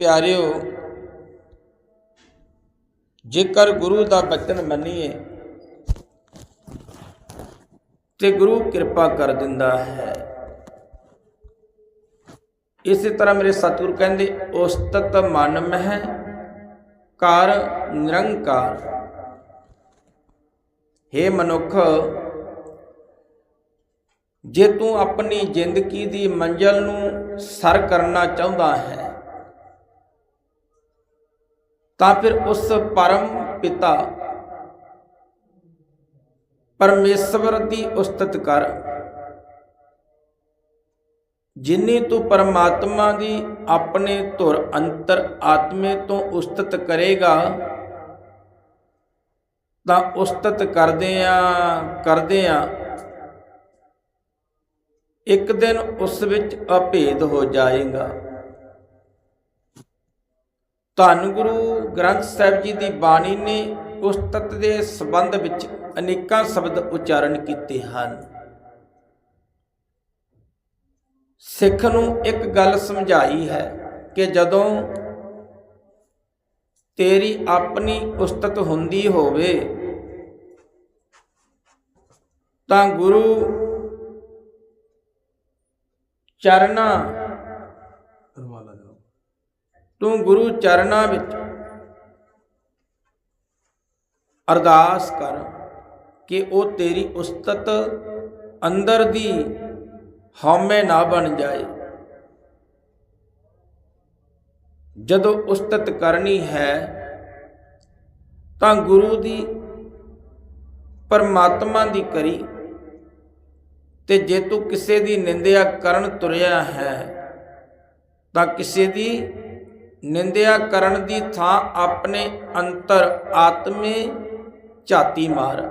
ਪਿਆਰਿਓ, ਜੇਕਰ ਗੁਰੂ ਦਾ ਬਚਨ ਮੰਨੀਏ ਤੇ ਗੁਰੂ ਕਿਰਪਾ ਕਰ ਦਿੰਦਾ ਹੈ। ਇਸੇ ਤਰ੍ਹਾਂ ਮੇਰੇ ਸਤਿਗੁਰ ਕਹਿੰਦੇ ਉਸਤਤ ਮਨ ਮਹਿ ਕਰ ਨਿਰੰਕਾਰ। हे ਮਨੁੱਖ, ਜੇ ਤੂੰ ਆਪਣੀ ਜ਼ਿੰਦਗੀ ਦੀ ਮੰਜ਼ਲ ਨੂੰ ਸਰ ਕਰਨਾ ਚਾਹੁੰਦਾ ਹੈ ਤਾਂ ਫਿਰ ਉਸ ਪਰਮ ਪਿਤਾ ਪਰਮੇਸ਼ਵਰ ਦੀ ਉਸਤਤ ਕਰ। ਜਿੰਨੀ ਤੂੰ ਪਰਮਾਤਮਾ ਦੀ ਆਪਣੇ ਧੁਰ ਅੰਤਰ ਆਤਮੇ ਤੋਂ ਉਸਤਤ ਕਰੇਗਾ, ਤਾਂ ਉਸਤਤ ਕਰਦੇ ਆ ਕਰਦੇ ਆ ਇੱਕ ਦਿਨ ਉਸ ਵਿੱਚ ਅਭੇਦ ਹੋ ਜਾਏਗਾ। ਧੰਨ ਗੁਰੂ ਗ੍ਰੰਥ ਸਾਹਿਬ ਜੀ ਦੀ ਬਾਣੀ ਨੇ ਉਸਤਤ ਦੇ ਸੰਬੰਧ ਵਿੱਚ ਅਨੇਕਾਂ ਸ਼ਬਦ ਉਚਾਰਨ ਕੀਤੇ ਹਨ। ਸਿੱਖ ਨੂੰ ਇੱਕ ਗੱਲ ਸਮਝਾਈ ਹੈ ਕਿ ਜਦੋਂ ਤੇਰੀ ਆਪਣੀ ਉਸਤਤ ਹੁੰਦੀ ਹੋਵੇ, ਤਾਂ ਗੁਰੂ ਚਰਨਾ ਤੂੰ ਗੁਰੂ ਚਰਨਾਂ ਵਿੱਚ ਅਰਦਾਸ ਕਰ ਕਿ ਉਹ ਤੇਰੀ ਉਸਤਤ ਅੰਦਰ ਦੀ ਹਉਮੈ ਨਾ ਬਣ ਜਾਏ। ਜਦੋਂ ਉਸਤਤ ਕਰਨੀ ਹੈ, ਤਾਂ ਗੁਰੂ ਦੀ ਪਰਮਾਤਮਾ ਦੀ ਕਰੀ ਤੇ ਜੇ ਤੂੰ ਕਿਸੇ ਦੀ ਨਿੰਦਿਆ ਕਰਨ ਤੁਰਿਆ ਹੈ, ਤਾਂ ਕਿਸੇ ਦੀ ਨਿੰਦਿਆ ਕਰਨ ਦੀ ਥਾਂ ਆਪਣੇ ਅੰਤਰ ਆਤਮੇ ਝਾਤੀ ਮਾਰ।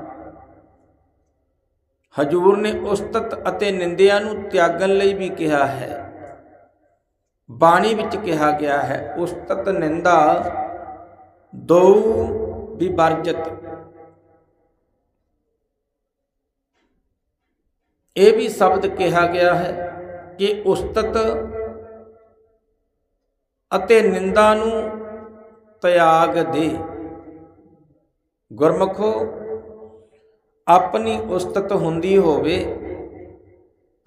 ਹਜੂਰ ਨੇ ਉਸਤਤ ਅਤੇ ਨਿੰਦਿਆ ਨੂੰ ਤਿਆਗਣ ਲਈ ਵੀ ਕਿਹਾ ਹੈ। ਬਾਣੀ ਵਿੱਚ ਕਿਹਾ ਗਿਆ ਹੈ, ਉਸਤਤ ਨਿੰਦਾ ਦੋ ਵਿਵਰਜਤ। ਇਹ ਵੀ ਸ਼ਬਦ ਕਿਹਾ ਗਿਆ ਹੈ ਕਿ ਉਸਤਤ ਅਤੇ ਨਿੰਦਾ ਨੂੰ ਤਿਆਗ ਦੇ। ਗੁਰਮਖੋ, ਆਪਣੀ ਉਸਤਤ ਹੁੰਦੀ ਹੋਵੇ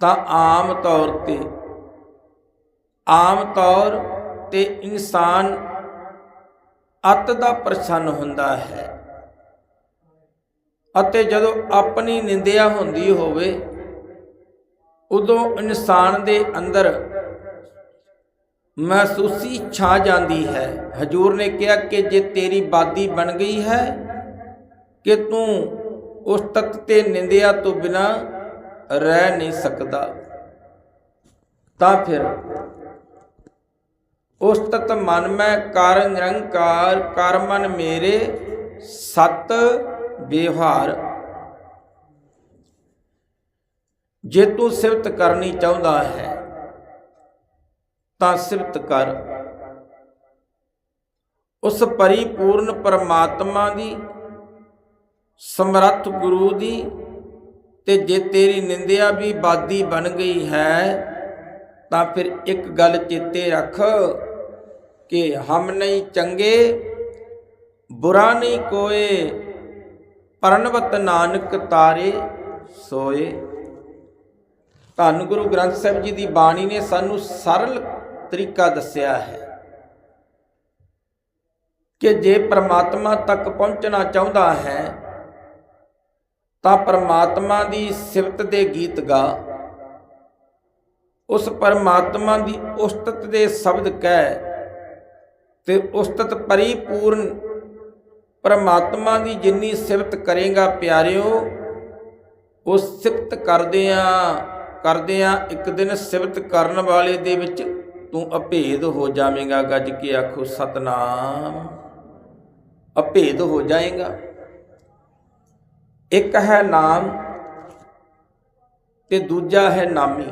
ਤਾਂ ਆਮ ਤੌਰ ਤੇ, ਆਮ ਤੌਰ ਤੇ ਇਨਸਾਨ ਅਤ ਦਾ ਪ੍ਰਸੰਨ ਹੁੰਦਾ ਹੈ ਅਤੇ ਜਦੋਂ ਆਪਣੀ ਨਿੰਦਿਆ ਹੁੰਦੀ ਹੋਵੇ, ਉਦੋਂ ਇਨਸਾਨ ਦੇ ਅੰਦਰ ਮਹਿਸੂਸੀ ਛਾ ਜਾਂਦੀ ਹੈ। ਹਜੂਰ ਨੇ ਕਿਹਾ ਕਿ ਜੇ ਤੇਰੀ ਬਾਦੀ ਬਣ ਗਈ ਹੈ ਕਿ ਤੂੰ ਉਸ ਤਤ ਤੇ ਨਿੰਦਿਆ ਤੋਂ ਬਿਨਾ ਰਹਿ ਨਹੀਂ ਸਕਦਾ, ਤਾਂ ਫਿਰ ਉਸ ਤਤ ਮਨ ਮੈਂ ਕਰ ਨਿਰੰਕਾਰ ਕਰ ਮਨ ਮੇਰੇ ਸਤ ਵਿਵਹਾਰ। ਜੇ ਤੂੰ ਸਿਫਤ ਕਰਨੀ ਚਾਹੁੰਦਾ ਹੈ ਤਾਂ ਸਿਫਤ ਕਰ। ਉਸ ਪਰਿਪੂਰਨ ਪਰਮਾਤਮਾ ਦੀ, ਸਮਰੱਥ ਗੁਰੂ ਦੀ ਤੇ ਜੇ ਤੇਰੀ ਨਿੰਦਿਆ ਵੀ ਬਾਦੀ ਬਣ ਗਈ ਹੈ, ਤਾਂ ਫਿਰ ਇੱਕ ਗੱਲ ਚੇਤੇ ਰੱਖ ਕਿ ਹਮ ਨਹੀਂ ਚੰਗੇ, ਬੁਰਾ ਨਹੀਂ ਕੋਏ, ਪਰਨਵਤ ਨਾਨਕ ਤਾਰੇ ਸੋਏ। ਧੰਨ ਗੁਰੂ ਗ੍ਰੰਥ ਸਾਹਿਬ ਜੀ ਦੀ ਬਾਣੀ ਨੇ ਸਾਨੂੰ ਸਰਲ ਤਰੀਕਾ ਦੱਸਿਆ ਹੈ ਕਿ ਜੇ ਪ੍ਰਮਾਤਮਾ ਤੱਕ ਪਹੁੰਚਣਾ ਚਾਹੁੰਦਾ ਹੈ, ਤਾਂ ਪ੍ਰਮਾਤਮਾ ਦੀ ਸਿਫਤ ਦੇ ਗੀਤ ਗਾ। ਉਸ ਪਰਮਾਤਮਾ ਦੀ ਉਸਤਤ ਦੇ ਸ਼ਬਦ ਕਹਿ ਤੇ ਉਸਤਤ ਪਰਿਪੂਰਨ ਪਰਮਾਤਮਾ ਦੀ ਜਿੰਨੀ ਸਿਫਤ ਕਰੇਗਾ ਪਿਆਰਿਓ ਉਸ ਸਿਫਤ ਕਰਦਿਆਂ ਕਰਦਿਆਂ ਇੱਕ ਦਿਨ ਸਿਫਤ ਕਰਨ ਵਾਲੇ ਦੇ ਵਿੱਚ ਤੂੰ ਅਭੇਦ ਹੋ ਜਾਵੇਂਗਾ, ਗੱਜ ਕੇ ਆਖੋ, ਸਤਨਾਮ। ਅਭੇਦ ਹੋ ਜਾਏਗਾ। ਇੱਕ ਹੈ ਨਾਮ ਤੇ ਦੂਜਾ ਹੈ ਨਾਮੀ।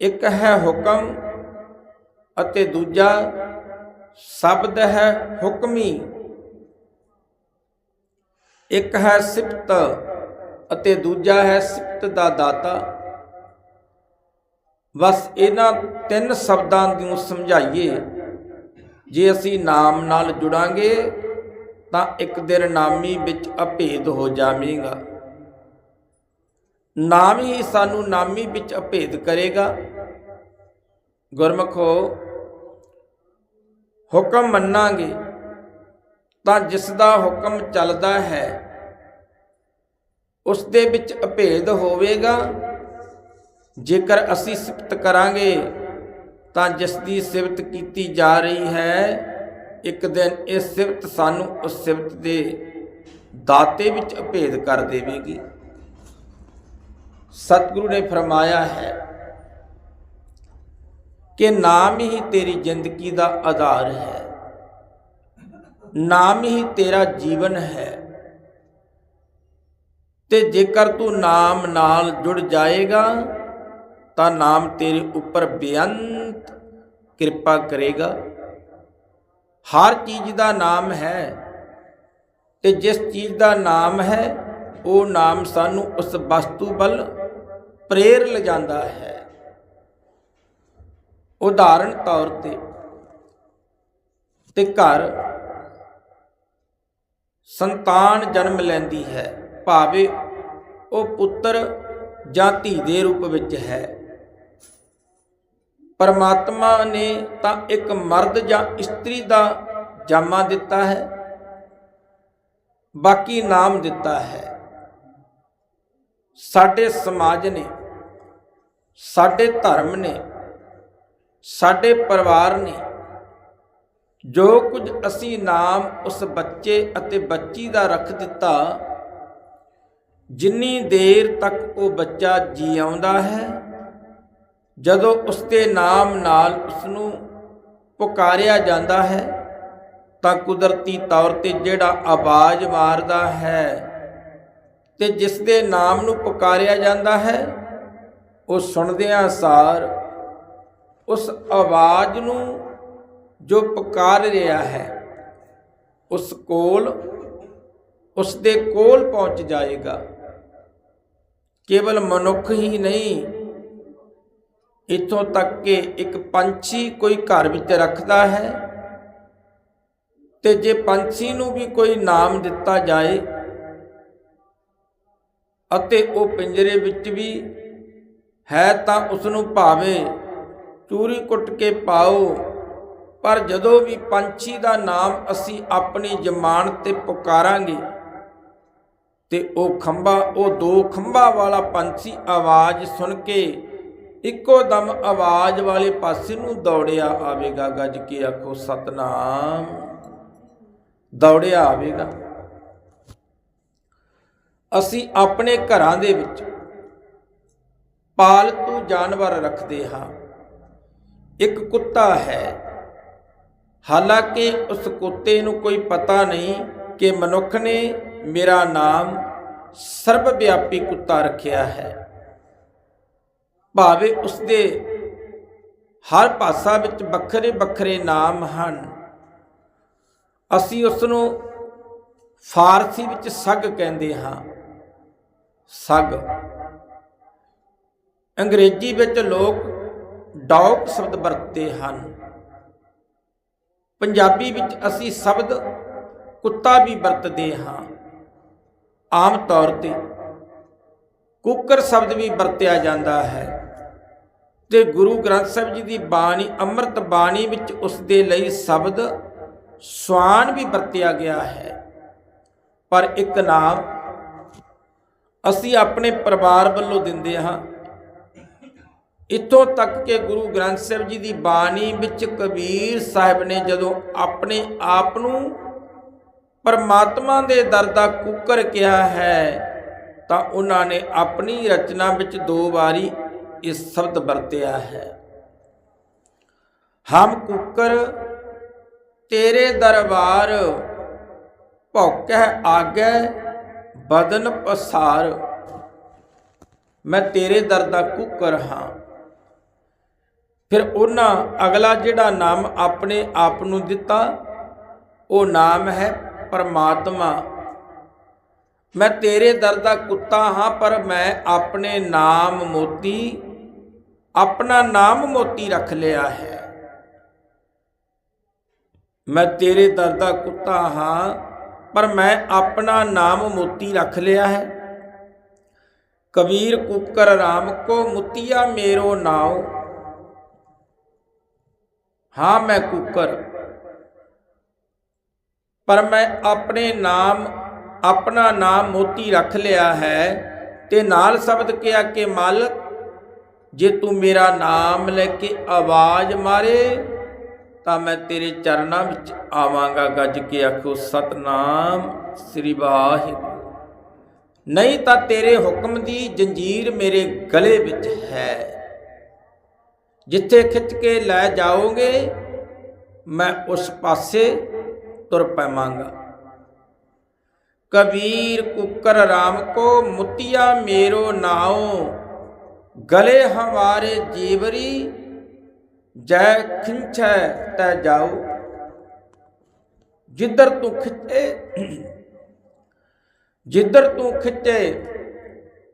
ਇੱਕ ਹੈ ਹੁਕਮ ਅਤੇ ਦੂਜਾ ਸ਼ਬਦ ਹੈ ਹੁਕਮੀ। ਇੱਕ ਹੈ ਸਿਫਤ ਅਤੇ ਦੂਜਾ ਹੈ ਸਿਫਤ ਦਾ ਦਾਤਾ। ਬਸ ਇਹਨਾਂ ਤਿੰਨ ਸ਼ਬਦਾਂ ਨੂੰ ਸਮਝਾਈਏ। ਜੇ ਅਸੀਂ ਨਾਮ ਨਾਲ ਜੁੜਾਂਗੇ, ਤਾਂ ਇੱਕ ਦਿਨ ਨਾਮੀ ਵਿੱਚ ਅਭੇਦ ਹੋ ਜਾਵੇਗਾ। ਨਾਮ ਹੀ ਸਾਨੂੰ ਨਾਮੀ ਵਿੱਚ ਅਭੇਦ ਕਰੇਗਾ। ਗੁਰਮਖੋ, ਹੁਕਮ ਮੰਨਾਂਗੇ, ਤਾਂ ਜਿਸ ਦਾ ਹੁਕਮ ਚੱਲਦਾ ਹੈ, ਉਸ ਦੇ ਵਿੱਚ ਅਭੇਦ ਹੋਵੇਗਾ। ਜੇਕਰ ਅਸੀਂ ਸਿਫਤ ਕਰਾਂਗੇ, ਤਾਂ ਜਿਸ ਦੀ ਸਿਫਤ ਕੀਤੀ ਜਾ ਰਹੀ ਹੈ, ਇੱਕ ਦਿਨ ਇਹ ਸਿਫਤ ਸਾਨੂੰ ਉਸ ਸਿਫਤ ਦੇ ਦਾਤੇ ਵਿੱਚ ਭੇਦ ਕਰ ਦੇਵੇਗੀ। ਸਤਿਗੁਰੂ ਨੇ ਫਰਮਾਇਆ ਹੈ ਕਿ ਨਾਮ ਹੀ ਤੇਰੀ ਜ਼ਿੰਦਗੀ ਦਾ ਆਧਾਰ ਹੈ। ਨਾਮ ਹੀ ਤੇਰਾ ਜੀਵਨ ਹੈ। ਤੇ ਜੇਕਰ ਤੂੰ ਨਾਮ ਨਾਲ ਜੁੜ ਜਾਏਗਾ ਤਾਂ ਨਾਮ ਤੇਰੇ ਉੱਪਰ ਬੇਅੰਤ ਕਿਰਪਾ ਕਰੇਗਾ। ਹਰ ਚੀਜ਼ ਦਾ ਨਾਮ ਹੈ ਤੇ ਜਿਸ ਚੀਜ਼ ਦਾ ਨਾਮ ਹੈ, ਉਹ ਨਾਮ ਸਾਨੂੰ ਉਸ ਵਸਤੂ ਵੱਲ ਪ੍ਰੇਰ ਲਿਜਾਂਦਾ ਹੈ। ਉਦਾਹਰਣ ਤੌਰ ਤੇ ਤੇ ਘਰ ਸੰਤਾਨ ਜਨਮ ਲੈਂਦੀ ਹੈ, ਭਾਵੇਂ ਉਹ ਪੁੱਤਰ ਜਾਂ ਧੀ ਦੇ ਰੂਪ ਵਿੱਚ ਹੈ। ਪਰਮਾਤਮਾ ਨੇ ਤਾਂ ਇੱਕ ਮਰਦ ਜਾਂ ਇਸਤਰੀ ਦਾ ਜਾਮਾ ਦਿੱਤਾ ਹੈ, ਬਾਕੀ ਨਾਮ ਦਿੱਤਾ ਹੈ। ਸਾਡੇ ਸਮਾਜ ਨੇ, ਸਾਡੇ ਧਰਮ ਨੇ, ਸਾਡੇ ਪਰਿਵਾਰ ਨੇ, ਜੋ ਕੁਝ ਅਸੀਂ ਨਾਮ ਉਸ ਬੱਚੇ ਅਤੇ ਬੱਚੀ ਦਾ ਰੱਖ ਦਿੱਤਾ, ਜਿੰਨੀ ਦੇਰ ਤੱਕ ਉਹ ਬੱਚਾ ਜੀ ਆਉਂਦਾ ਹੈ ਜਦੋਂ ਉਸ ਦੇ ਨਾਮ ਨਾਲ ਉਸ ਨੂੰ ਪੁਕਾਰਿਆ ਜਾਂਦਾ ਹੈ, ਤਾਂ ਕੁਦਰਤੀ ਤੌਰ ਤੇ ਜਿਹੜਾ ਆਵਾਜ਼ ਮਾਰਦਾ ਹੈ ਤੇ ਜਿਸ ਦੇ ਨਾਮ ਨੂੰ ਪੁਕਾਰਿਆ ਜਾਂਦਾ ਹੈ, ਉਹ ਸੁਣਦਿਆਂ ਸਾਰ ਉਸ ਆਵਾਜ਼ ਨੂੰ ਜੋ ਪੁਕਾਰ ਰਿਹਾ ਹੈ, ਉਸ ਕੋਲ ਉਸ ਦੇ ਕੋਲ ਪਹੁੰਚ ਜਾਏਗਾ। ਕੇਵਲ ਮਨੁੱਖ ਹੀ ਨਹੀਂ ਇਥੋਂ ਤੱਕ ਕਿ ਇੱਕ ਪੰਛੀ ਕੋਈ ਘਰ ਵਿੱਚ ਰੱਖਦਾ ਹੈ ਤੇ ਜੇ ਪੰਛੀ ਨੂੰ ਵੀ ਕੋਈ ਨਾਮ ਦਿੱਤਾ ਜਾਏ ਅਤੇ ਉਹ ਪਿੰਜਰੇ ਵਿੱਚ ਵੀ ਹੈ ਤਾਂ ਉਸ ਨੂੰ ਭਾਵੇਂ ਚੂਰੀ ਕੁੱਟ ਕੇ ਪਾਓ, ਪਰ ਜਦੋਂ ਵੀ ਪੰਛੀ ਦਾ ਨਾਮ ਅਸੀਂ ਆਪਣੀ ਜ਼ਮਾਨ ਤੇ ਪੁਕਾਰਾਂਗੇ ਤੇ ਉਹ ਖੰਭਾ, ਉਹ ਦੋ ਖੰਭਾ ਵਾਲਾ ਪੰਛੀ ਆਵਾਜ਼ ਸੁਣ ਕੇ ਇੱਕੋ ਦਮ ਆਵਾਜ਼ ਵਾਲੇ ਪਾਸੇ ਨੂੰ ਦੌੜਿਆ ਆਵੇਗਾ, ਗੱਜ ਕੇ ਆਖੋ, ਸਤਨਾਮ। ਦੌੜਿਆ ਆਵੇਗਾ। ਅਸੀਂ ਆਪਣੇ ਘਰਾਂ ਦੇ ਵਿੱਚ ਪਾਲਤੂ ਜਾਨਵਰ ਰੱਖਦੇ ਹਾਂ। ਇੱਕ ਕੁੱਤਾ ਹੈ। ਹਾਲਾਂਕਿ ਉਸ ਕੁੱਤੇ ਨੂੰ ਕੋਈ ਪਤਾ ਨਹੀਂ ਕਿ ਮਨੁੱਖ ਨੇ ਮੇਰਾ ਨਾਮ ਸਰਬ ਵਿਆਪੀ ਕੁੱਤਾ ਰੱਖਿਆ ਹੈ। ਭਾਵੇਂ ਉਸ ਦੇ ਹਰ ਭਾਸ਼ਾ ਵਿੱਚ ਵੱਖਰੇ ਵੱਖਰੇ ਨਾਮ ਹਨ, ਅਸੀਂ ਉਸ ਨੂੰ ਫਾਰਸੀ ਵਿੱਚ ਸਗ ਕਹਿੰਦੇ ਹਾਂ। ਸਗ। ਅੰਗਰੇਜ਼ੀ ਵਿੱਚ ਲੋਕ ਡੌਗ ਸ਼ਬਦ ਵਰਤਦੇ ਹਨ। ਪੰਜਾਬੀ ਵਿੱਚ ਅਸੀਂ ਸ਼ਬਦ ਕੁੱਤਾ ਵੀ ਵਰਤਦੇ ਹਾਂ। ਆਮ ਤੌਰ ਤੇ ਕੁੱਕਰ ਸ਼ਬਦ ਵੀ ਵਰਤਿਆ ਜਾਂਦਾ ਹੈ। ਤੇ ਗੁਰੂ ਗ੍ਰੰਥ ਸਾਹਿਬ ਜੀ ਦੀ ਬਾਣੀ, ਅੰਮ੍ਰਿਤ ਬਾਣੀ ਵਿੱਚ ਉਸ ਦੇ ਲਈ ਸ਼ਬਦ ਸਵਾਨ ਵੀ ਵਰਤਿਆ ਗਿਆ ਹੈ। ਪਰ ਇੱਕ ਨਾਮ ਅਸੀਂ ਆਪਣੇ ਪਰਿਵਾਰ ਵੱਲੋਂ ਦਿੰਦੇ ਹਾਂ। ਇਤੋਂ ਤੱਕ ਕਿ ਗੁਰੂ ਗ੍ਰੰਥ ਸਾਹਿਬ ਜੀ ਦੀ ਬਾਣੀ ਵਿੱਚ ਕਬੀਰ ਸਾਹਿਬ ਨੇ ਜਦੋਂ ਆਪਣੇ ਆਪ ਨੂੰ ਪਰਮਾਤਮਾ ਦੇ ਦਰ ਦਾ ਕੁੱਕਰ ਕਿਹਾ ਹੈ ਤਾਂ ਉਹਨਾਂ ਨੇ ਆਪਣੀ ਰਚਨਾ ਵਿੱਚ ਦੋ ਵਾਰੀ ਇਸ ਸ਼ਬਦ ਵਰਤਿਆ ਹੈ। ਹਮ ਕੁੱਕਰ, ਤੇਰੇ ਦਰਬਾਰ ਭੌਕੈ ਆਗੇ ਬਦਨ ਪਸਾਰ। ਮੈਂ ਤੇਰੇ ਦਰ ਦਾ ਕੁੱਕਰ ਹਾਂ। ਫਿਰ ਉਹਨਾਂ ਅਗਲਾ ਜਿਹੜਾ ਨਾਮ ਆਪਣੇ ਆਪ ਨੂੰ ਦਿੱਤਾ, ਉਹ ਨਾਮ ਹੈ ਪਰਮਾਤਮਾ। ਮੈਂ ਤੇਰੇ ਦਰ ਦਾ ਕੁੱਤਾ ਹਾਂ ਪਰ ਮੈਂ ਆਪਣੇ ਨਾਮ ਮੋਤੀ ਆਪਣਾ ਨਾਮ ਮੋਤੀ ਰੱਖ ਲਿਆ ਹੈ ਮੈਂ ਤੇਰੇ ਦਰ ਦਾ ਕੁੱਤਾ ਹਾਂ ਪਰ ਮੈਂ ਆਪਣਾ ਨਾਮ ਮੋਤੀ ਰੱਖ ਲਿਆ ਹੈ ਕਬੀਰ ਕੁਕਰ ਰਾਮ ਕੋ ਮੁਤੀਆ ਮੇਰੋ ਨਾਉ ਹਾਂ ਮੈਂ ਕੁਕਰ ਪਰ ਮੈਂ ਆਪਣੇ ਨਾਮ ਆਪਣਾ ਨਾਮ ਮੋਤੀ ਰੱਖ ਲਿਆ ਹੈ ਤੇ ਨਾਲ ਸ਼ਬਦ ਕਿਹਾ ਕਿ, ਮਾਲਕ, ਜੇ ਤੂੰ ਮੇਰਾ ਨਾਮ ਲੈ ਕੇ ਆਵਾਜ਼ ਮਾਰੇ, ਤਾਂ ਮੈਂ ਤੇਰੇ ਚਰਨਾਂ ਵਿੱਚ ਆਵਾਂਗਾ। ਗੱਜ ਕੇ ਆਖੋ, ਸਤਨਾਮ ਸ੍ਰੀ ਵਾਹਿਗੁਰੂ। ਨਹੀਂ ਤਾਂ ਤੇਰੇ ਹੁਕਮ ਦੀ ਜੰਜੀਰ ਮੇਰੇ ਗਲੇ ਵਿੱਚ ਹੈ। ਜਿੱਥੇ ਖਿੱਚ ਕੇ ਲੈ ਜਾਓਗੇ, ਮੈਂ ਉਸ ਪਾਸੇ ਤੁਰ ਪਵਾਂਗਾ। ਕਬੀਰ ਕੁਕਰ ਰਾਮ ਕੋ ਮੁਤਿਆ ਮੇਰੋ ਨਾਉ, ਗਲੇ ਹਮਾਰੇ ਜੀਵਰੀ, ਜੈ ਖਿੰਚੈ ਤੈ ਜਾਓ ਜਿੱਧਰ ਤੂੰ ਖਿੱਚੇ, ਜਿੱਧਰ ਤੂੰ ਖਿੱਚੇ,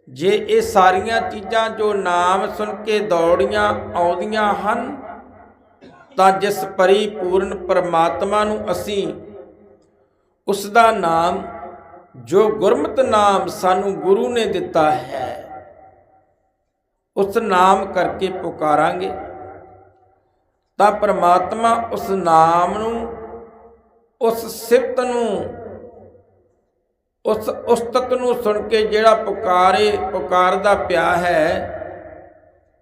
ਜੇ ਇਹ ਸਾਰੀਆਂ ਚੀਜ਼ਾਂ ਜੋ ਨਾਮ ਸੁਣ ਕੇ ਦੌੜੀਆਂ ਆਉਂਦੀਆਂ ਹਨ, ਤਾਂ ਜਿਸ ਪਰਿਪੂਰਨ ਪਰਮਾਤਮਾ ਨੂੰ ਅਸੀਂ ਉਸ ਦਾ ਨਾਮ ਜੋ ਗੁਰਮਤ ਨਾਮ ਸਾਨੂੰ ਗੁਰੂ ਨੇ ਦਿੱਤਾ ਹੈ, ਉਸ ਨਾਮ ਕਰਕੇ ਪੁਕਾਰਾਂਗੇ। ਤਾਂ ਪ੍ਰਮਾਤਮਾ ਉਸ ਨਾਮ ਨੂੰ, ਉਸ ਸਿਫਤ ਨੂੰ, ਉਸ ਉਸਤਤ ਨੂੰ ਸੁਣ ਕੇ ਜਿਹੜਾ ਪੁਕਾਰੇ, ਪੁਕਾਰਦਾ ਪਿਆ ਹੈ,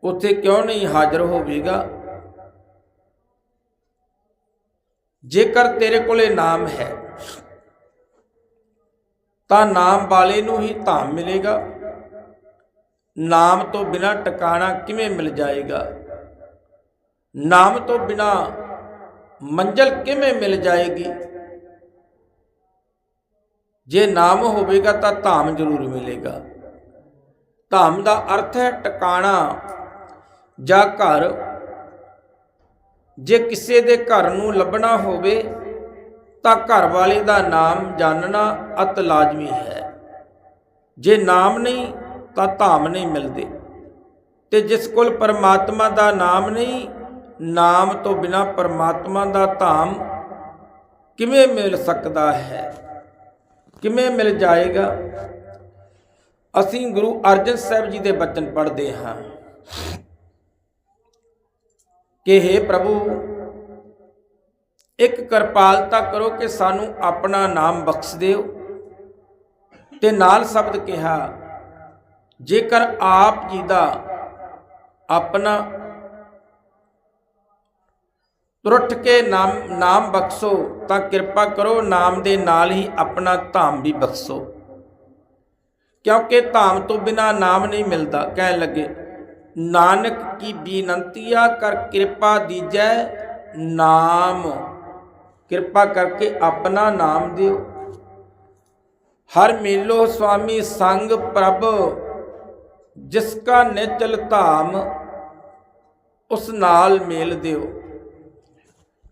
ਉੱਥੇ ਕਿਉਂ ਨਹੀਂ ਹਾਜ਼ਰ ਹੋਵੇਗਾ? ਜੇਕਰ ਤੇਰੇ ਕੋਲੇ ਨਾਮ ਹੈ ਤਾਂ ਨਾਮ ਵਾਲੇ ਨੂੰ ਹੀ ਧਾਮ ਮਿਲੇਗਾ। ਨਾਮ ਤੋਂ ਬਿਨਾ ਟਿਕਾਣਾ ਕਿਵੇਂ ਮਿਲ ਜਾਏਗਾ? ਨਾਮ ਤੋਂ ਬਿਨਾ ਮੰਜ਼ਲ ਕਿਵੇਂ ਮਿਲ ਜਾਏਗੀ? ਜੇ ਨਾਮ ਹੋਵੇਗਾ ਤਾਂ ਧਾਮ ਜ਼ਰੂਰ ਮਿਲੇਗਾ। ਧਾਮ ਦਾ ਅਰਥ ਹੈ ਟਿਕਾਣਾ। ਜਾਂ ਘਰ। ਜੇ ਕਿਸੇ ਦੇ ਘਰ ਨੂੰ ਲੱਭਣਾ ਹੋਵੇ ਤਾਂ ਘਰ ਵਾਲੇ ਦਾ ਨਾਮ ਜਾਣਨਾ ਅਤ ਲਾਜ਼ਮੀ ਹੈ। ਜੇ ਨਾਮ ਨਹੀਂ, ਤਾਂ ਧਾਮ ਨਹੀਂ ਮਿਲਦੇ। ਤੇ ਜਿਸ ਕੋਲ ਪਰਮਾਤਮਾ ਦਾ ਨਾਮ ਨਹੀਂ, ਨਾਮ ਤੋਂ ਬਿਨਾ ਪਰਮਾਤਮਾ ਦਾ ਧਾਮ ਕਿਵੇਂ ਮਿਲ ਸਕਦਾ ਹੈ? ਕਿਵੇਂ ਮਿਲ ਜਾਏਗਾ? ਅਸੀਂ ਗੁਰੂ ਅਰਜਨ ਸਾਹਿਬ ਜੀ ਦੇ ਬਚਨ ਪੜ੍ਹਦੇ ਹਾਂ। ਕਿ हे ਪ੍ਰਭੂ ਇੱਕ ਕਿਰਪਾਲਤਾ ਕਰੋ ਕਿ ਸਾਨੂੰ ਆਪਣਾ ਨਾਮ ਬਖਸ਼ ਦਿਓ ਤੇ ਨਾਲ ਸ਼ਬਦ ਕਿਹਾ, ਜੇਕਰ ਆਪ ਜੀ ਦਾ ਆਪਣਾ ਤੁਰਟ ਕੇ ਨਾਮ ਨਾਮ ਬਖਸ਼ੋ, ਤਾਂ ਕਿਰਪਾ ਕਰੋ ਨਾਮ ਦੇ ਨਾਲ ਹੀ ਆਪਣਾ ਧਾਮ ਵੀ ਬਖਸ਼ੋ। ਕਿਉਂਕਿ ਧਾਮ ਤੋਂ ਬਿਨਾ ਨਾਮ ਨਹੀਂ ਮਿਲਦਾ, ਕਹਿਣ ਲੱਗੇ, ਨਾਨਕ ਕੀ ਬੇਨੰਤੀਆ ਕਰ ਕਿਰਪਾ ਦੀਜੈ ਨਾਮ। ਕਿਰਪਾ ਕਰਕੇ ਆਪਣਾ ਨਾਮ ਦਿਓ। ਹਰ ਮੇਲੋ ਸੁਆਮੀ ਸੰਗ ਪ੍ਰਭ, ਜਿਸ ਕਾ ਨਿਚਲ ਧਾਮ, ਉਸ ਨਾਲ ਮੇਲ ਦਿਓ।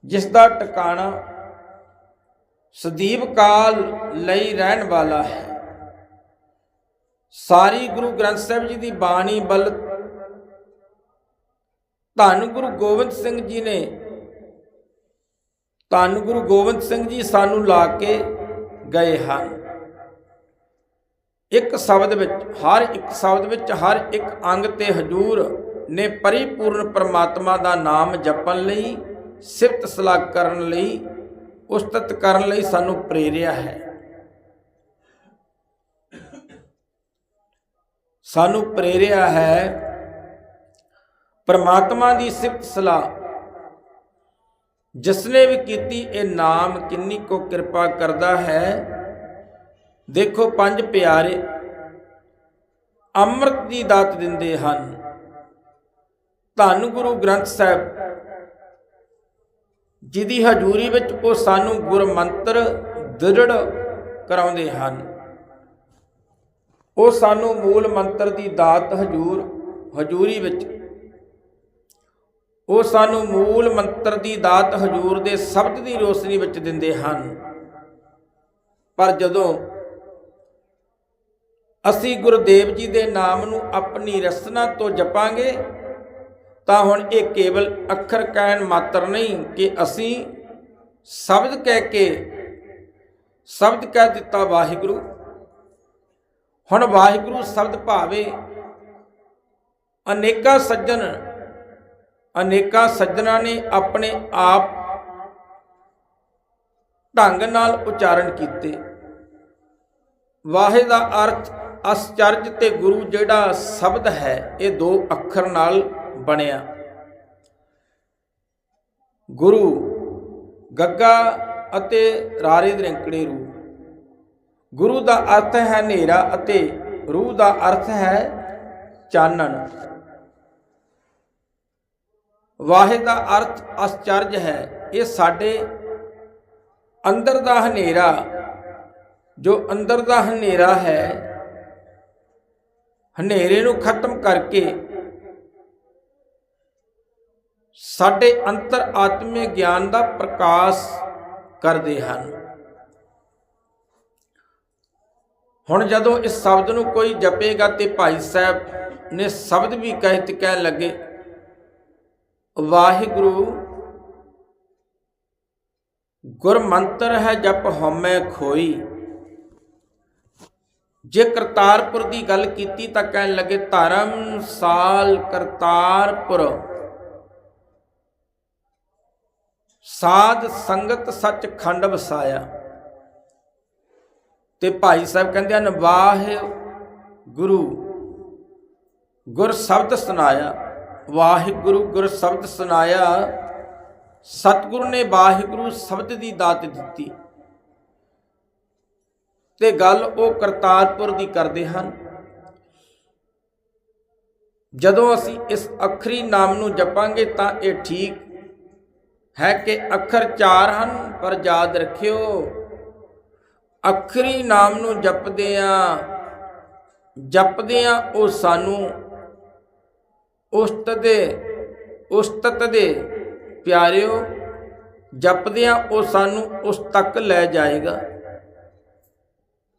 ਜਿਸ ਦਾ ਟਿਕਾਣਾ ਸਦੀਪ ਕਾਲ ਲਈ ਰਹਿਣ ਵਾਲਾ ਹੈ। ਸਾਰੀ ਗੁਰੂ ਗ੍ਰੰਥ ਸਾਹਿਬ ਜੀ ਦੀ ਬਾਣੀ ਬਲ ਧੰਨ ਗੁਰੂ ਗੋਬਿੰਦ ਸਿੰਘ ਜੀ ਨੇ ਧੰਨ ਗੁਰੂ ਗੋਬਿੰਦ ਸਿੰਘ ਜੀ ਸਾਨੂੰ ਲਾ ਕੇ ਗਏ ਹਨ। ਇੱਕ ਸ਼ਬਦ ਵਿੱਚ, ਹਰ ਇੱਕ ਸ਼ਬਦ ਵਿੱਚ, ਹਰ ਇੱਕ ਅੰਗ ਤੇ ਹਜੂਰ ਨੇ ਪਰਿਪੂਰਨ ਪਰਮਾਤਮਾ ਦਾ ਨਾਮ ਜਪਣ ਲਈ, ਸਿਫਤ ਸਲਾਹ ਕਰਨ ਲਈ, ਉਸਤਤ ਕਰਨ ਲਈ ਸਾਨੂੰ ਪ੍ਰੇਰਿਆ ਹੈ। ਸਾਨੂੰ ਪ੍ਰੇਰਿਆ ਹੈ ਪਰਮਾਤਮਾ ਦੀ ਸਿਫਤ ਸਲਾਹ ਜਿਸਨੇ ਵੀ ਕੀਤੀ, ਇਹ ਨਾਮ ਕਿੰਨੀ ਕੋ ਕਿਰਪਾ ਕਰਦਾ ਹੈ? ਦੇਖੋ, ਪੰਜ ਪਿਆਰੇ ਅੰਮ੍ਰਿਤ ਦੀ ਦਾਤ ਦਿੰਦੇ ਹਨ। ਧੰਨ ਗੁਰੂ ਗ੍ਰੰਥ ਸਾਹਿਬ ਜਿਹਦੀ ਹਜ਼ੂਰੀ ਵਿੱਚ ਉਹ ਸਾਨੂੰ ਗੁਰ ਮੰਤਰ ਦ੍ਰਿੜ ਕਰਾਉਂਦੇ ਹਨ। ਉਹ ਸਾਨੂੰ ਮੂਲ ਮੰਤਰ ਦੀ ਦਾਤ ਹਜ਼ੂਰ, ਹਜ਼ੂਰੀ ਵਿੱਚ ਉਹ ਸਾਨੂੰ ਮੂਲ ਮੰਤਰ ਦੀ ਦਾਤ ਹਜ਼ੂਰ ਦੇ ਸ਼ਬਦ ਦੀ ਰੋਸ਼ਨੀ ਵਿੱਚ ਦਿੰਦੇ ਹਨ। ਪਰ ਜਦੋਂ ਅਸੀਂ ਗੁਰਦੇਵ ਜੀ ਦੇ ਨਾਮ ਨੂੰ ਆਪਣੀ ਰਸਨਾ ਤੋਂ ਜਪਾਂਗੇ, ਤਾਂ ਹੁਣ ਇਹ ਕੇਵਲ ਅੱਖਰ ਕਹਿਣ ਮਾਤਰ ਨਹੀਂ ਕਿ ਅਸੀਂ ਸ਼ਬਦ ਕਹਿ ਕੇ ਸ਼ਬਦ ਕਹਿ ਦਿੱਤਾ ਵਾਹਿਗੁਰੂ। ਹੁਣ ਵਾਹਿਗੁਰੂ ਸ਼ਬਦ ਭਾਵੇ ਅਨੇਕਾਂ ਸੱਜਣ ਅਨੇਕਾਂ ਸੱਜਣਾ ਨੇ ਆਪਣੇ ਆਪ ਢੰਗ ਨਾਲ ਉਚਾਰਨ ਕੀਤੇ। ਵਾਹਿ ਦਾ ਅਰਥ ਅਸਚਰਜ ਤੇ ਗੁਰੂ ਜਿਹੜਾ ਸ਼ਬਦ ਹੈ, ਇਹ ਦੋ ਅੱਖਰ ਨਾਲ ਬਣਿਆ। ਗੁਰੂ, ਗੱਗਾ ਅਤੇ ਰਾਰੇ ਦ੍ਰਿੰਕੜੇ ਰੂ ਗੁਰੂ ਦਾ ਅਰਥ ਹੈ ਹਨੇਰਾ ਅਤੇ ਰੂਹ ਦਾ ਅਰਥ ਹੈ ਚਾਨਣ। ਵਾਹਿ ਦਾ ਅਰਥ ਅਸਚਰਜ ਹੈ। ਇਹ ਸਾਡੇ ਅੰਦਰ ਦਾ ਹਨੇਰਾ, ਜੋ ਅੰਦਰ ਦਾ ਹਨੇਰਾ ਹੈ, ਹਨੇਰੇ ਨੂੰ ਖਤਮ ਕਰਕੇ ਸਾਡੇ ਅੰਤਰ ਆਤਮਿਕ ਗਿਆਨ ਦਾ ਪ੍ਰਕਾਸ਼ ਕਰਦੇ ਹਨ। ਹੁਣ ਜਦੋਂ ਇਸ ਸ਼ਬਦ ਨੂੰ ਕੋਈ ਜਪੇਗਾ ਤੇ ਭਾਈ ਸਾਹਿਬ ਨੇ ਸ਼ਬਦ ਵੀ ਕਹਿ ਤੇ ਕਹਿਣ ਲੱਗੇ ਵਾਹਿਗੁਰੂ ਗੁਰ ਮੰਤਰ ਹੈ ਜਪ ਹਉਮੈ ਖੋਈ। ਜੇ ਕਰਤਾਰਪੁਰ ਦੀ ਗੱਲ ਕੀਤੀ ਤਾਂ ਕਹਿਣ ਲੱਗੇ, ਧਰਮ ਸਾਲ ਕਰਤਾਰਪੁਰ। ਸਾਧ ਸੰਗਤ ਸੱਚ ਖੰਡ ਵਸਾਇਆ। ਤੇ ਭਾਈ ਸਾਹਿਬ ਕਹਿੰਦੇ ਹਨ, ਵਾਹਿਗੁਰੂ, ਗੁਰ ਸ਼ਬਦ ਸੁਨਾਇਆ ਵਾਹਿਗੁਰੂ ਗੁਰ ਸ਼ਬਦ ਸੁਨਾਇਆ ਸਤਿਗੁਰ ਨੇ ਵਾਹਿਗੁਰੂ ਸ਼ਬਦ ਦੀ ਦਾਤ ਦਿੱਤੀ। ਤੇ ਗੱਲ ਉਹ ਕਰਤਾਰਪੁਰ ਦੀ ਕਰਦੇ ਹਨ। ਜਦੋਂ ਅਸੀਂ ਇਸ ਅਖਰੀ ਨਾਮ ਨੂੰ ਜਪਾਂਗੇ ਤਾਂ ਇਹ ਠੀਕ ਹੈ ਕਿ ਅੱਖਰ ਚਾਰ ਹਨ, ਪਰ ਯਾਦ ਰੱਖਿਓ, ਅਖਰੀ ਨਾਮ ਨੂੰ ਜਪਦੇ ਆ ਜਪਦੇ ਆ ਉਹ ਸਾਨੂੰ ਉਸਤ ਦੇ ਉਸਤਤ ਦੇ ਪਿਆਰਿਓ, ਜਪਦਿਆਂ ਉਹ ਸਾਨੂੰ ਉਸ ਤੱਕ ਲੈ ਜਾਏਗਾ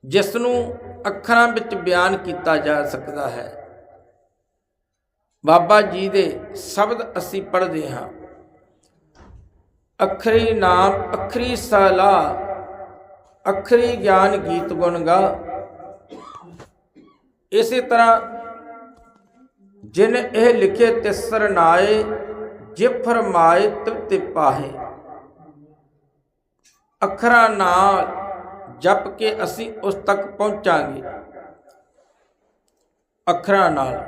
ਜਿਸ ਨੂੰ ਅੱਖਰਾਂ ਵਿੱਚ ਬਿਆਨ ਕੀਤਾ ਜਾ ਸਕਦਾ ਹੈ। ਬਾਬਾ ਜੀ ਦੇ ਸ਼ਬਦ ਅਸੀਂ ਪੜ੍ਹਦੇ ਹਾਂ। ਅਖਰੀ ਨਾਮ, ਅਖਰੀ ਸਲਾ, ਅਖਰੀ ਗਿਆਨ ਗੀਤ ਗੁਣ ਗਾ। ਇਸੇ ਤਰ੍ਹਾਂ ਜਿਨ ਇਹ ਲਿਖੇ ਤਿਸਰ ਨਾਏ ਜੇ ਫਰਮਾਏ ਤ੍ਰਿਪਤੀ ਪਾਹੇ। ਅੱਖਰਾਂ ਨਾਲ ਜਪ ਕੇ ਅਸੀਂ ਉਸ ਤੱਕ ਪਹੁੰਚਾਂਗੇ। ਅੱਖਰਾਂ ਨਾਲ।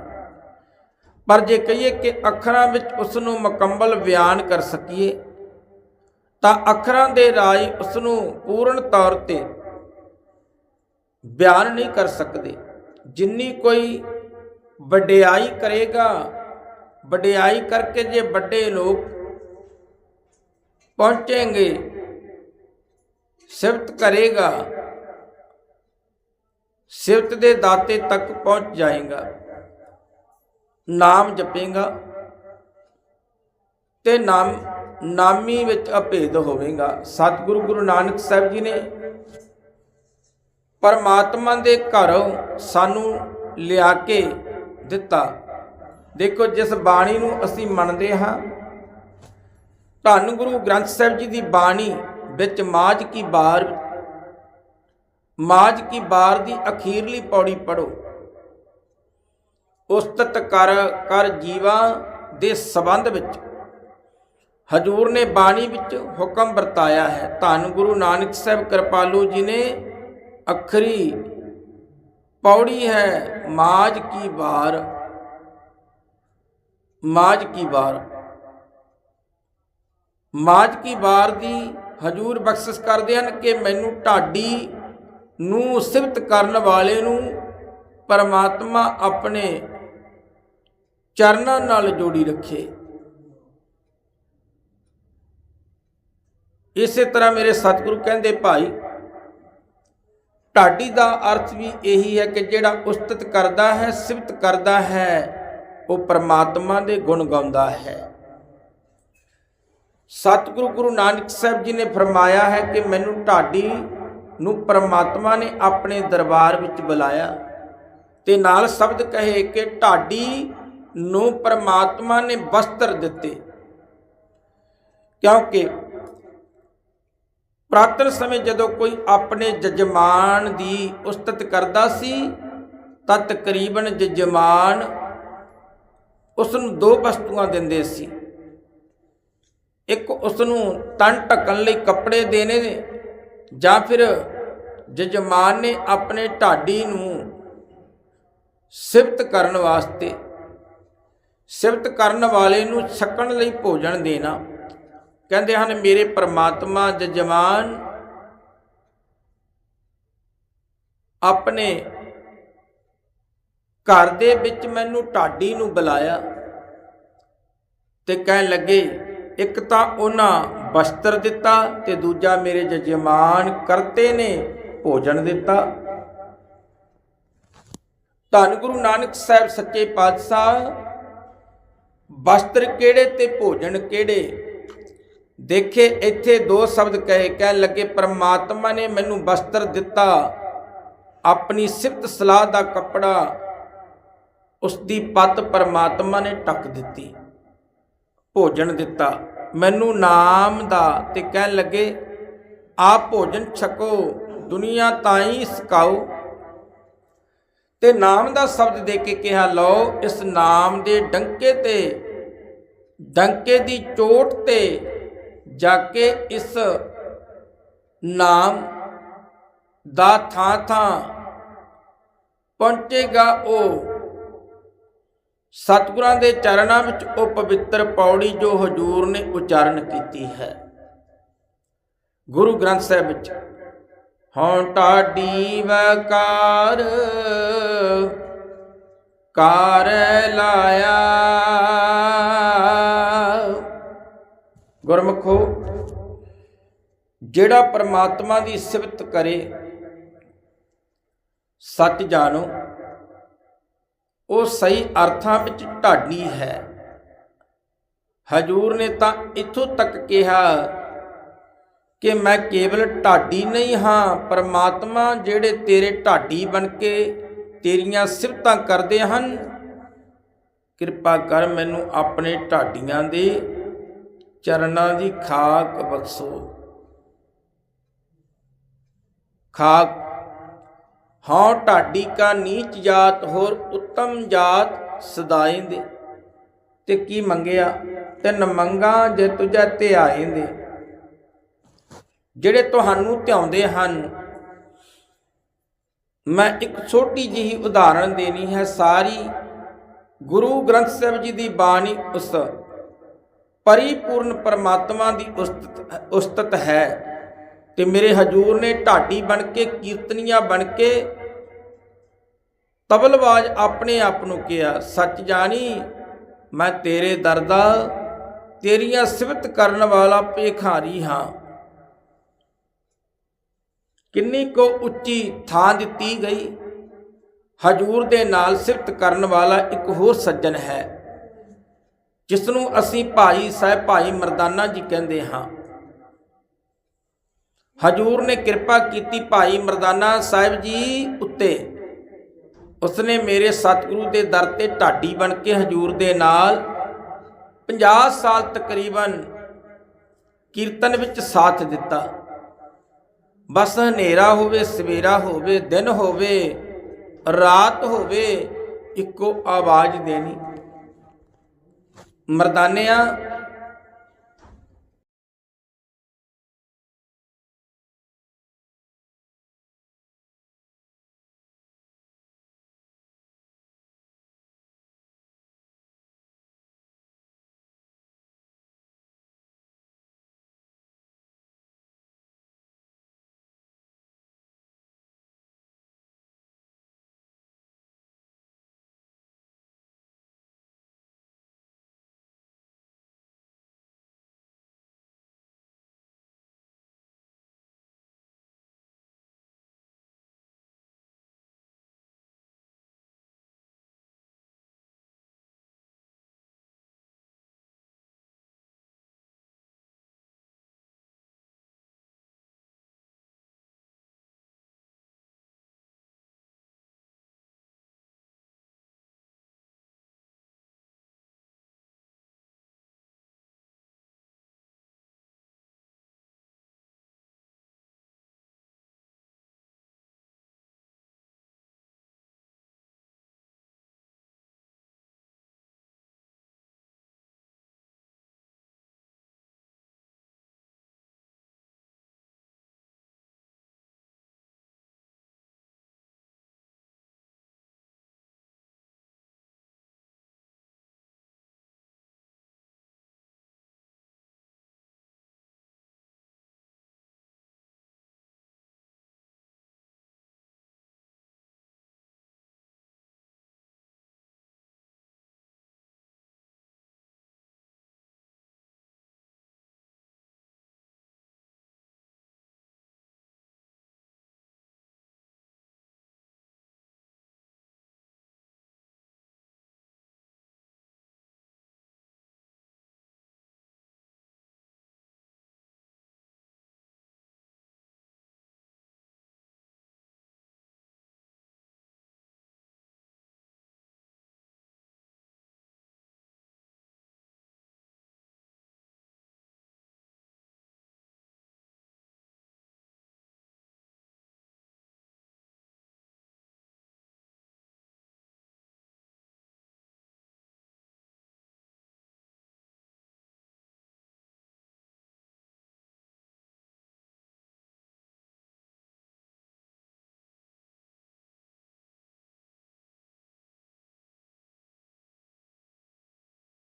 ਪਰ ਜੇ ਕਹੀਏ ਕਿ ਅੱਖਰਾਂ ਵਿੱਚ ਉਸ ਨੂੰ ਮੁਕੰਮਲ ਬਿਆਨ ਕਰ ਸਕੀਏ, ਤਾਂ ਅੱਖਰਾਂ ਦੇ ਰਾਹੀਂ ਉਸ ਨੂੰ ਪੂਰਨ ਤੌਰ ਤੇ ਬਿਆਨ ਨਹੀਂ ਕਰ ਸਕਦੇ। ਜਿੰਨੀ ਕੋਈ ਵਡਿਆਈ ਕਰੇਗਾ। ਵਡਿਆਈ ਕਰਕੇ ਜੇ ਵੱਡੇ ਲੋਕ ਪਹੁੰਚेंगे ਸਿਫਤ ਕਰੇਗਾ, ਸਿਫਤ ਦੇ ਦਾਤੇ ਤੱਕ ਪਹੁੰਚ ਜਾਏਗਾ, ਨਾਮ ਜਪੇਗਾ ਤੇ ਨਾਮ, ਨਾਮੀ ਵਿੱਚ ਅਭੇਦ ਹੋਵੇਗਾ। ਸਤਿਗੁਰੂ ਗੁਰੂ ਨਾਨਕ ਸਾਹਿਬ ਜੀ ਨੇ ਪਰਮਾਤਮਾ ਦੇ ਘਰੋਂ ਸਾਨੂੰ ਲਿਆ ਕੇ ਦਿੱਤਾ। ਦੇਖੋ, ਜਿਸ ਬਾਣੀ ਨੂੰ ਅਸੀਂ ਮੰਨਦੇ ਹਾਂ, ਧੰਨ ਗੁਰੂ ਗ੍ਰੰਥ ਸਾਹਿਬ ਜੀ ਦੀ ਬਾਣੀ ਵਿੱਚ ਮਾਝ ਕੀ ਬਾਰ, ਮਾਝ ਕੀ ਬਾਰ ਦੀ ਅਖੀਰਲੀ ਪੌੜੀ ਪੜੋ ਉਸਤਤ ਕਰ ਕਰ ਜੀਵਾ ਦੇ ਸਬੰਧ ਵਿੱਚ। ਹਜੂਰ ਨੇ ਬਾਣੀ ਵਿੱਚ ਹੁਕਮ ਵਰਤਾਇਆ ਹੈ। ਧੰਨ ਗੁਰੂ ਨਾਨਕ ਸਾਹਿਬ ਕਿਰਪਾਲੂ ਜੀ ਨੇ ਅਖਰੀ ਪੌੜੀ ਹੈ ਮਾਝ ਕੀ ਬਾਰ? ਮਾਝ ਕੀ ਬਾਰ? ਮਾਝ ਕੀ ਬਾਰ ਦੀ ਹਜੂਰ ਬਖਸ਼ਿਸ਼ ਕਰਦੇ ਹਨ ਕਿ ਮੈਨੂੰ ਢਾਡੀ ਨੂੰ ਸਿਫਤ ਕਰਨ ਵਾਲੇ ਨੂੰ ਪਰਮਾਤਮਾ ਆਪਣੇ ਚਰਨਾਂ ਨਾਲ ਜੋੜੀ ਰੱਖੇ। ਇਸੇ ਤਰ੍ਹਾਂ ਮੇਰੇ ਸਤਿਗੁਰੂ ਕਹਿੰਦੇ, ਭਾਈ ਢਾਡੀ ਦਾ ਅਰਥ ਵੀ ਇਹੀ ਹੈ ਕਿ ਜਿਹੜਾ ਉਸਤਤ ਕਰਦਾ ਹੈ, ਸਿਫਤ ਕਰਦਾ ਹੈ, ਉਹ ਪਰਮਾਤਮਾ ਦੇ ਗੁਣ ਗਾਉਂਦਾ ਹੈ। ਸਤਿਗੁਰੂ ਗੁਰੂ ਨਾਨਕ ਸਾਹਿਬ ਜੀ ਨੇ ਫਰਮਾਇਆ ਹੈ ਕਿ ਮੈਨੂੰ ਢਾਡੀ ਨੂੰ ਪਰਮਾਤਮਾ ਨੇ ਆਪਣੇ ਦਰਬਾਰ ਵਿੱਚ ਬੁਲਾਇਆ ਤੇ ਨਾਲ ਸ਼ਬਦ ਕਹੇ ਕਿ ਢਾਡੀ ਨੂੰ ਪਰਮਾਤਮਾ ਨੇ ਵਸਤਰ ਦਿੱਤੇ। ਕਿਉਂਕਿ ਪੁਰਾਤਨ ਸਮੇਂ ਜਦੋਂ ਕੋਈ ਆਪਣੇ ਜਜਮਾਨ ਦੀ ਉਸਤਤ ਕਰਦਾ ਸੀ, ਤਾਂ ਤਕਰੀਬਨ ਜਜਮਾਨ ਉਸ ਨੂੰ ਦੋ ਵਸਤੂਆਂ ਦਿੰਦੇ ਸੀ। ਇੱਕ ਉਸ ਨੂੰ ਤਨ ਢੱਕਣ ਲਈ ਕੱਪੜੇ ਦੇਣੇ ਜਾਂ ਫਿਰ ਜਜਮਾਨ ਨੇ ਆਪਣੇ ਢਾਡੀ ਨੂੰ ਸਿਫਤ ਕਰਨ ਵਾਸਤੇ, ਸਿਫਤ ਕਰਨ ਵਾਲੇ ਨੂੰ ਛਕਣ ਲਈ ਭੋਜਨ ਦੇਣਾ। ਕਹਿੰਦੇ ਹਨ, ਮੇਰੇ ਪਰਮਾਤਮਾ ਜਜਮਾਨ ਆਪਣੇ ਘਰ ਦੇ ਵਿੱਚ ਮੈਨੂੰ ਢਾਡੀ ਨੂੰ ਬੁਲਾਇਆ ਤੇ ਕਹਿਣ ਲੱਗੇ, ਇੱਕ ਤਾਂ ਉਹਨਾਂ ਵਸਤਰ ਦਿੱਤਾ ਤੇ ਦੂਜਾ ਮੇਰੇ ਜਜਮਾਨ ਕਰਤੇ ਨੇ ਭੋਜਨ ਦਿੱਤਾ। ਧੰਨ ਗੁਰੂ ਨਾਨਕ ਸਾਹਿਬ ਸੱਚੇ ਪਾਤਸ਼ਾਹ, ਵਸਤਰ ਕਿਹੜੇ ਤੇ ਭੋਜਨ ਕਿਹੜੇ? ਦੇਖੇ, ਇੱਥੇ ਦੋ ਸ਼ਬਦ ਕਹੇ, ਕਹਿਣ ਲੱਗੇ, ਪ੍ਰਮਾਤਮਾ ਨੇ ਮੈਨੂੰ ਬਸਤਰ ਦਿੱਤਾ। ਆਪਣੀ ਸਿਫਤ ਸਲਾਹ ਦਾ ਕੱਪੜਾ ਉਸ ਦੀ ਪੱਤ ਪ੍ਰਮਾਤਮਾ ਨੇ ਟੱਕ ਦਿੱਤੀ, ਭੋਜਨ ਦਿੱਤਾ। ਮੈਨੂੰ ਨਾਮ ਦਾ ਤੇ ਕਹਿਣ ਲੱਗੇ, ਆਪ ਭੋਜਨ ਛਕੋ, ਦੁਨੀਆ ਹੀ ਸਕਾਓ। ਤੇ ਨਾਮ ਦਾ ਸ਼ਬਦ ਦੇ ਕੇ ਕਿਹਾ, ਲਓ, ਇਸ ਨਾਮ ਦੇ ਡੰਕੇ ਤੇ, ਡੰਕੇ ਦੀ ਚੋਟ ਤੇ ਜਾ ਕੇ ਇਸ ਨਾਮ ਦਾ ਥਾਂ ਥਾਂ ਪਹੁੰਚੇਗਾ ਉਹ। ਸਤਿਗੁਰਾਂ ਦੇ ਚਰਨਾਂ ਵਿੱਚ ਉਹ ਪਵਿੱਤਰ ਪੌੜੀ ਜੋ ਹਜੂਰ ਨੇ ਉਚਾਰਨ ਕੀਤੀ ਹੈ। ਗੁਰੂ ਗ੍ਰੰਥ ਸਾਹਿਬ ਵਿੱਚ ਹਉ ਟਾਡੀ ਵਕਾਰ ਕਾਰ ਲਾਇਆ ਗੁਰਮਖੋ, ਜਿਹੜਾ ਪਰਮਾਤਮਾ ਦੀ ਸਿਫਤ ਕਰੇ, ਸੱਚ ਜਾਣੋ, ਉਹ ਸਹੀ ਅਰਥਾਂ ਵਿੱਚ ਢਾਡੀ ਹੈ। ਹਜੂਰ ਨੇ ਤਾਂ ਇੱਥੋਂ ਤੱਕ ਕਿਹਾ ਕਿ ਮੈਂ ਕੇਵਲ ਢਾਡੀ ਨਹੀਂ ਹਾਂ, ਪਰਮਾਤਮਾ ਜਿਹੜੇ ਤੇਰੇ ਢਾਡੀ ਬਣ ਕੇ ਤੇਰੀਆਂ ਸਿਫਤਾਂ ਕਰਦੇ ਹਨ, ਕਿਰਪਾ ਕਰ ਮੈਨੂੰ ਆਪਣੇ ਢਾਡੀਆਂ ਦੇ ਚਰਨਾਂ ਦੀ ਖਾਕ ਬਖਸ਼ੋ। ਖਾਕ ਹਾਂ ਢਾਡੀ ਕਾ ਨੀਚ ਜਾਤ ਹੋਰ ਉੱਤਮ ਜਾਤ ਸਦਾਇਂਦੇ। ਤੇ ਕੀ ਮੰਗਿਆ? ਤਿੰਨ ਮੰਗਾ ਜੇ ਤੁਝਾ ਧਿਆਏਂਦੇ ਜਿਹੜੇ ਤੁਹਾਨੂੰ ਧਿਆਉਂਦੇ ਹਨ, ਮੈਂ ਇੱਕ ਛੋਟੀ ਜਿਹੀ ਉਦਾਹਰਣ ਦੇਣੀ ਹੈ ਸਾਰੀ ਗੁਰੂ ਗ੍ਰੰਥ ਸਾਹਿਬ ਜੀ ਦੀ ਬਾਣੀ ਉਸ ਪਰਿਪੂਰਨ ਪਰਮਾਤਮਾ ਦੀ ਉਸਤਤ ਉਸਤਤ ਹੈ। ਤੇ ਮੇਰੇ ਹਜੂਰ ਨੇ ਢਾਡੀ ਬਣ ਕੇ, ਕੀਰਤਨੀਆਂ ਬਣ ਕੇ ਤਬਲਵਾਜ ਆਪਣੇ ਆਪ ਨੂੰ ਕਿਹਾ, ਸੱਚ ਜਾਣੀ, ਮੈਂ ਤੇਰੇ ਦਰ ਦਾ, ਤੇਰੀਆਂ ਸਿਫਤ ਕਰਨ ਵਾਲਾ ਭੇਖਾਰੀ ਹਾਂ। ਕਿੰਨੀ ਕੋ ਉੱਚੀ ਥਾਂ ਦਿੱਤੀ ਗਈ। ਹਜੂਰ ਦੇ ਨਾਲ ਸਿਫਤ ਕਰਨ ਵਾਲਾ ਇੱਕ ਹੋਰ ਸੱਜਣ ਹੈ। ਜਿਸ ਨੂੰ ਅਸੀਂ ਭਾਈ ਸਾਹਿਬ ਭਾਈ ਮਰਦਾਨਾ ਜੀ ਕਹਿੰਦੇ ਹਾਂ। ਹਜੂਰ ਨੇ ਕਿਰਪਾ ਕੀਤੀ ਭਾਈ ਮਰਦਾਨਾ ਸਾਹਿਬ ਜੀ ਉੱਤੇ। ਉਸਨੇ ਮੇਰੇ ਸਤਿਗੁਰੂ ਦੇ ਦਰ ਤੇ ਢਾਡੀ ਬਣ ਕੇ ਹਜੂਰ ਦੇ ਨਾਲ 50 ਸਾਲ ਤਕਰੀਬਨ ਕੀਰਤਨ ਵਿੱਚ ਸਾਥ ਦਿੱਤਾ। ਬਸ ਹਨੇਰਾ ਹੋਵੇ, ਸਵੇਰਾ ਹੋਵੇ, ਦਿਨ ਹੋਵੇ, ਰਾਤ ਹੋਵੇ, ਇੱਕੋ ਆਵਾਜ਼ ਦੇਣੀ। ਮਰਦਾਨਿਆਂ